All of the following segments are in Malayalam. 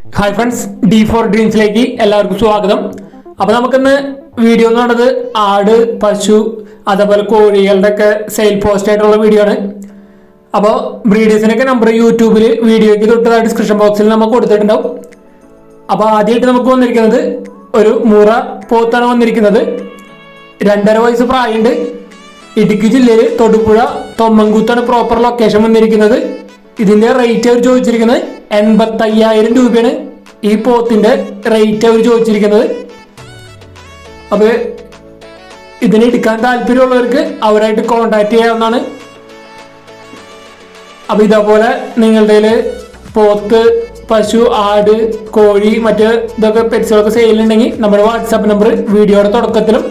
ഹായ് ഫ്രണ്ട്സ് ഡി ഫോർ ഡ്രീംസിലേക്ക് എല്ലാവർക്കും സ്വാഗതം. അപ്പോൾ നമുക്കിന്ന് വീഡിയോ എന്ന് പറയുന്നത് ആട് പശു അതേപോലെ കോഴികളുടെ ഒക്കെ സെയിൽ പോസ്റ്റ് ആയിട്ടുള്ള വീഡിയോ ആണ്. അപ്പോൾ ബ്രീഡേഴ്സിനൊക്കെ നമ്പർ യൂട്യൂബിൽ വീഡിയോയ്ക്ക് തൊട്ട് ഡിസ്ക്രിപ്ഷൻ ബോക്സിൽ നമുക്ക് കൊടുത്തിട്ടുണ്ടാവും. അപ്പോൾ ആദ്യമായിട്ട് നമുക്ക് വന്നിരിക്കുന്നത് ഒരു മുറ പോത്താണ് വന്നിരിക്കുന്നത്. രണ്ടര വയസ്സ് പ്രായമുണ്ട്. ഇടുക്കി ജില്ലയിൽ തൊടുപുഴ തൊമ്മൻകൂത്താണ് പ്രോപ്പർ ലൊക്കേഷൻ വന്നിരിക്കുന്നത്. ഇതിന്റെ റേറ്റ് അവർ ചോദിച്ചിരിക്കുന്നത് എൺപത്തി അയ്യായിരം രൂപയാണ്. ഈ പോത്തിന്റെ റേറ്റ് അവർ ചോദിച്ചിരിക്കുന്നത്. അപ്പൊ ഇതിന് എടുക്കാൻ താല്പര്യമുള്ളവർക്ക് അവരായിട്ട് കോണ്ടാക്ട് ചെയ്യാവുന്നതാണ്. അപ്പൊ ഇതേപോലെ നിങ്ങളുടെ പോത്ത് പശു ആട് കോഴി മറ്റ് ഇതൊക്കെ പെറ്റ്സുകളൊക്കെ സെയിലുണ്ടെങ്കിൽ നമ്മുടെ വാട്സാപ്പ് നമ്പർ വീഡിയോയുടെ തുടക്കത്തിലും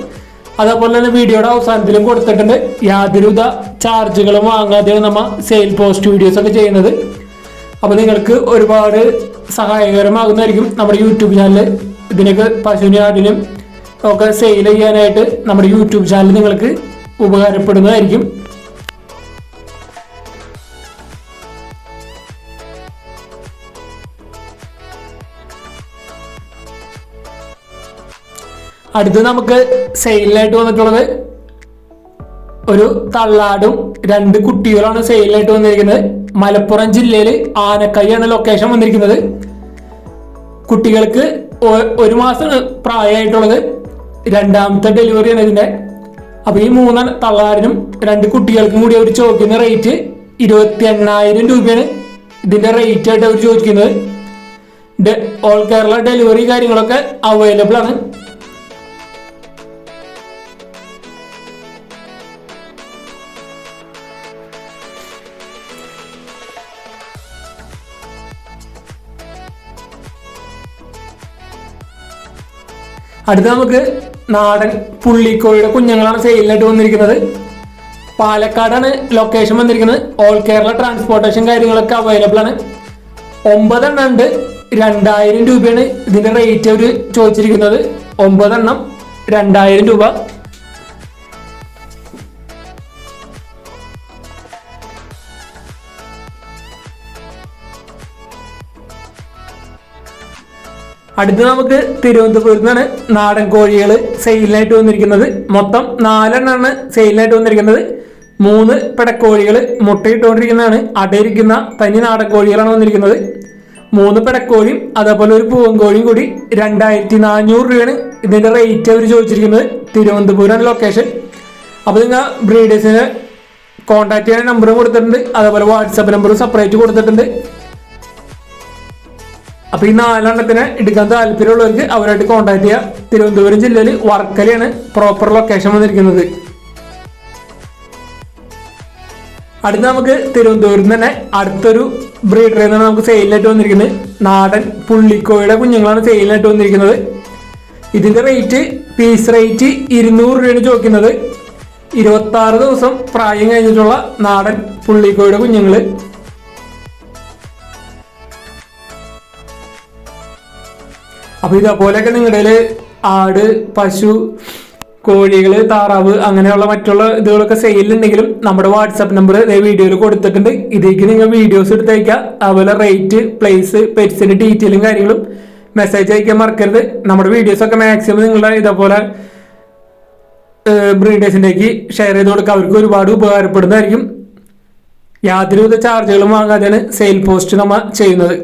അതേപോലെ തന്നെ വീഡിയോയുടെ അവസാനത്തിലും കൊടുത്തിട്ടുണ്ട്. യാതൊരുവിധ ചാർജുകളും വാങ്ങാതെയാണ് നമ്മൾ സെയിൽ പോസ്റ്റ് വീഡിയോസ് ഒക്കെ ചെയ്യുന്നത്. അപ്പോൾ നിങ്ങൾക്ക് ഒരുപാട് സഹായകരമാകുന്നതായിരിക്കും നമ്മുടെ യൂട്യൂബ് ചാനൽ ഇതിനൊക്കെ പശുവിനും ആടിനും ഒക്കെ സെയിൽ ചെയ്യാനായിട്ട് നമ്മുടെ യൂട്യൂബ് ചാനൽ നിങ്ങൾക്ക് ഉപകാരപ്പെടുന്നതായിരിക്കും. അടുത്ത് നമുക്ക് സെയിലായിട്ട് വന്നിട്ടുള്ളത് ഒരു തള്ളാടും രണ്ട് കുട്ടികളാണ് സെയിലായിട്ട് വന്നിരിക്കുന്നത്. മലപ്പുറം ജില്ലയിൽ ആനക്കൈയാണ് ലൊക്കേഷൻ വന്നിരിക്കുന്നത്. കുട്ടികൾക്ക് ഒരു മാസം പ്രായമായിട്ടുള്ളത്. രണ്ടാമത്തെ ഡെലിവറിയാണ് ഇതിന്റെ. അപ്പോൾ ഈ മൂന്ന് തള്ളാടിനും രണ്ട് കുട്ടികൾക്കും കൂടി അവർ ചോദിക്കുന്ന റേറ്റ് ഇരുപത്തി എണ്ണായിരം രൂപയാണ് ഇതിന്റെ റേറ്റ് ആയിട്ട് അവർ ചോദിക്കുന്നത്. ഓൾ കേരള ഡെലിവറി കാര്യങ്ങളൊക്കെ അവൈലബിൾ ആണ്. അടുത്ത നമുക്ക് നാടൻ പുള്ളിക്കോഴിയുടെ കുഞ്ഞുങ്ങളാണ് സെയിലിനായിട്ട് വന്നിരിക്കുന്നത്. പാലക്കാടാണ് ലൊക്കേഷൻ വന്നിരിക്കുന്നത്. ഓൾ കേരള ട്രാൻസ്പോർട്ടേഷൻ കാര്യങ്ങളൊക്കെ അവൈലബിൾ ആണ്. ഒമ്പതെണ്ണം ഉണ്ട്. രണ്ടായിരം രൂപയാണ് ഇതിന്റെ റേറ്റ് അവർ ചോദിച്ചിരിക്കുന്നത്. ഒമ്പതെണ്ണം രണ്ടായിരം രൂപ. അടുത്ത് നമുക്ക് തിരുവനന്തപുരത്ത് നിന്നാണ് നാടൻ കോഴികൾ സെയിലിനായിട്ട് വന്നിരിക്കുന്നത്. മൊത്തം നാലെണ്ണമാണ് സെയിലിനായിട്ട് വന്നിരിക്കുന്നത്. മൂന്ന് പിടക്കോഴികൾ മുട്ടയിട്ടുകൊണ്ടിരിക്കുന്നതാണ്. അടയിരിക്കുന്ന തനി നാടൻ കോഴികളാണ് വന്നിരിക്കുന്നത്. മൂന്ന് പിടക്കോഴിയും അതേപോലെ ഒരു പൂവൻകോഴിയും കൂടി രണ്ടായിരത്തി നാനൂറ് രൂപയാണ് ഇതിന്റെ റേറ്റ് അവർ ചോദിച്ചിരിക്കുന്നത്. തിരുവനന്തപുരം ലൊക്കേഷൻ അപ്പോൾ നിങ്ങൾ ബ്രീഡേഴ്സിനെ കോൺടാക്ട് ചെയ്യാൻ നമ്പറും കൊടുത്തിട്ടുണ്ട്. അതേപോലെ വാട്സാപ്പ് നമ്പറും സെപ്പറേറ്റ് കൊടുത്തിട്ടുണ്ട്. അപ്പൊ ഈ നാലെണ്ണത്തിന് എടുക്കാൻ താല്പര്യമുള്ളവർക്ക് അവരായിട്ട് കോൺടാക്ട് ചെയ്യുക തിരുവനന്തപുരം ജില്ലയിൽ വർക്കലയാണ് പ്രോപ്പർ ലൊക്കേഷൻ വന്നിരിക്കുന്നത്. അടുത്ത നമുക്ക് തിരുവനന്തപുരത്ത് തന്നെ അടുത്തൊരു ബ്രീഡറിൽ നിന്നാണ് നമുക്ക് സെയിലായിട്ട് വന്നിരിക്കുന്നത്. നാടൻ പുള്ളിക്കോയുടെ കുഞ്ഞുങ്ങളാണ് സെയിലായിട്ട് വന്നിരിക്കുന്നത്. ഇതിന്റെ റേറ്റ് പീസ് റേറ്റ് ഇരുന്നൂറ് രൂപയാണ് ചോദിക്കുന്നത്. ഇരുപത്തി ആറ് ദിവസം പ്രായം കഴിഞ്ഞിട്ടുള്ള നാടൻ പുള്ളിക്കോയുടെ കുഞ്ഞുങ്ങൾ. അപ്പൊ ഇതേപോലെയൊക്കെ നിങ്ങളുടെ ആട് പശു കോഴികൾ താറാവ് അങ്ങനെയുള്ള മറ്റുള്ള ഇതുകളൊക്കെ സെയിലുണ്ടെങ്കിലും നമ്മുടെ വാട്സാപ്പ് നമ്പർ വീഡിയോയിൽ കൊടുത്തിട്ടുണ്ട്. ഇതിലേക്ക് നിങ്ങൾ വീഡിയോസ് എടുത്തയക്കുക അതുപോലെ റേറ്റ് പ്ലേസ് പെറ്റ്സിന്റെ ഡീറ്റെയിലും കാര്യങ്ങളും മെസ്സേജ് അയക്കാൻ മറക്കരുത്. നമ്മുടെ വീഡിയോസ് ഒക്കെ മാക്സിമം നിങ്ങളുടെ ഇതേപോലെ ബ്രീഡേഴ്സിന്റെക്ക് ഷെയർ ചെയ്ത് കൊടുക്കുക അവർക്ക് ഒരുപാട് ഉപകാരപ്പെടുന്നതായിരിക്കും. യാതൊരുവിധ ചാർജുകളും വാങ്ങാതെയാണ് സെയിൽ പോസ്റ്റ് നമ്മൾ ചെയ്യുന്നത്.